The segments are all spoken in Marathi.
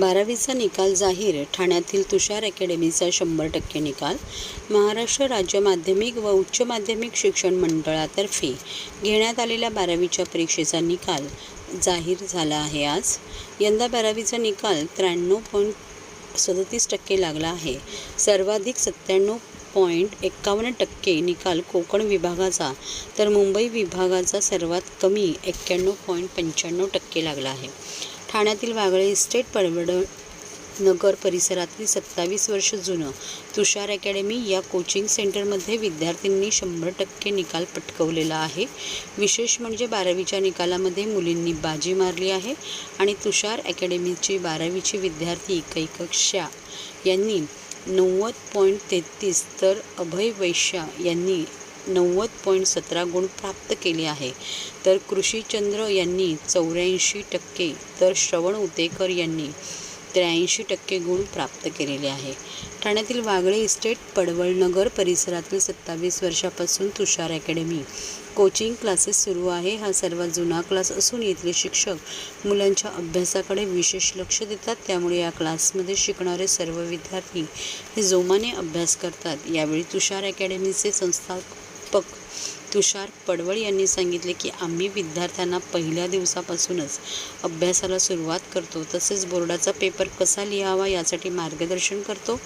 बारावीचा निकाल जाहीर ठाण्यातील तुषार अकॅडमीचा शंभर टक्के निकाल महाराष्ट्र राज्य माध्यमिक व उच्च माध्यमिक शिक्षण मंडळातर्फे घेण्यात आलेल्या बारावीच्या परीक्षेचा निकाल जाहीर झाला आहे आज. यंदा बारावीचा निकाल त्र्याण्णव पॉईंट सदतीस टक्के लागला आहे. सर्वाधिक सत्त्याण्णव पॉईंट एक्कावन्न टक्के निकाल कोकण विभागाचा तर मुंबई विभागाचा सर्वात कमी एक्क्याण्णव पॉईंट पंच्याण्णव टक्के लागला आहे. ठाण्यातील वागळे इस्टेट परवड नगर परिसरातील सत्तावीस वर्ष जुनं तुषार अकॅडमी या कोचिंग सेंटरमध्ये विद्यार्थ्यांनी शंभर टक्के निकाल पटकवलेला आहे. विशेष म्हणजे बारावीच्या निकालामध्ये मुलींनी बाजी मारली आहे आणि तुषार अकॅडमीचे बारावीचे विद्यार्थी कैकक्षा यांनी नव्वद पॉईंट तेहतीस तर अभय वैश्या यांनी नव्वद पॉईंट सतरा गुण प्राप्त केले आहे. तर कृषीचंद्र यांनी चौऱ्याऐंशी टक्के तर श्रवण उतेकर यांनी त्र्याऐंशी टक्के गुण प्राप्त केलेले आहे. ठाण्यातील वागळे इस्टेट पडवळनगर परिसरातील सत्तावीस वर्षापासून तुषार अकॅडमी. कोचिंग क्लासेस सुरू आहे. हा सर्वात जुना क्लास असून येथील शिक्षक मुलांच्या अभ्यासाकडे विशेष लक्ष देतात. त्यामुळे या क्लासमध्ये शिकणारे सर्व विद्यार्थी हे जोमाने अभ्यास करतात. यावेळी तुषार अकॅडमीचे संस्थापक तुषार पडवळ यांनी सांगितले की आम्ही विद्यार्थ्यांना पहिल्या दिवसापासूनच अभ्यासाला सुरुवात करतो. तसेच बोर्डाचा पेपर कसा लिहावा यासाठी मार्गदर्शन करतो.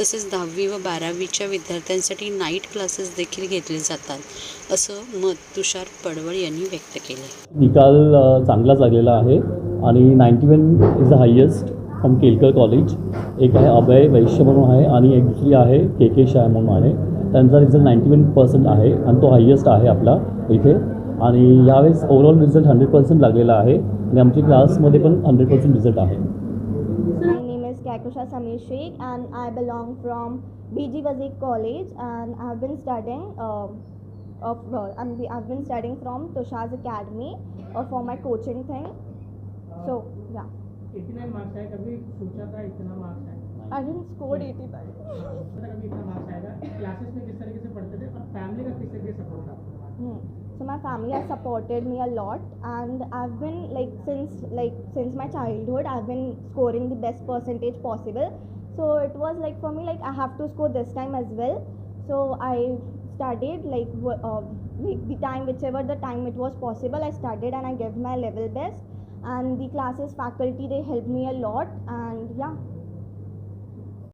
तसेच दहावी व बारावीच्या विद्यार्थ्यांसाठी नाईट क्लासेस देखील घेतले जातात असं मत तुषार पडवळ यांनी व्यक्त केले. निकाल चांगला चांगलाच लागलेला आहे आणि ninety one is the highest from Kelkar college एक आहे अभय वैश्य म्हणून आहे आणि एक दुसरी आहे के के शाह म्हणून आहे. त्यांचा रिझल्ट नाईन्टी वन पर्सेंट आहे आणि तो हायेस्ट आहे आपला इथे आणि यावेळेस ओव्हरऑल रिझल्ट हंड्रेड पर्सेंट लागलेला आहे आणि आमच्या क्लासमध्ये पण हंड्रेड पर्सेंट रिझल्ट आहे Kaikusha Samir Sheikh and I belong from BG Wazik College and I've been studying uh, of, uh, I'm, I've been studying from Tushar's Academy uh, for my coaching thing. So yeah, इतने मार्क्स आए कभी I didn't Arjun scored 85. Hmm. so my family has supported me a lot and I've been like since like since my childhood I've been scoring the best percentage possible. So it was like for me like I have to score this time as well. So I studied like uh, the time whichever the time it was possible I studied and I gave my level best. And the classes faculty they helped me a lot and yeah.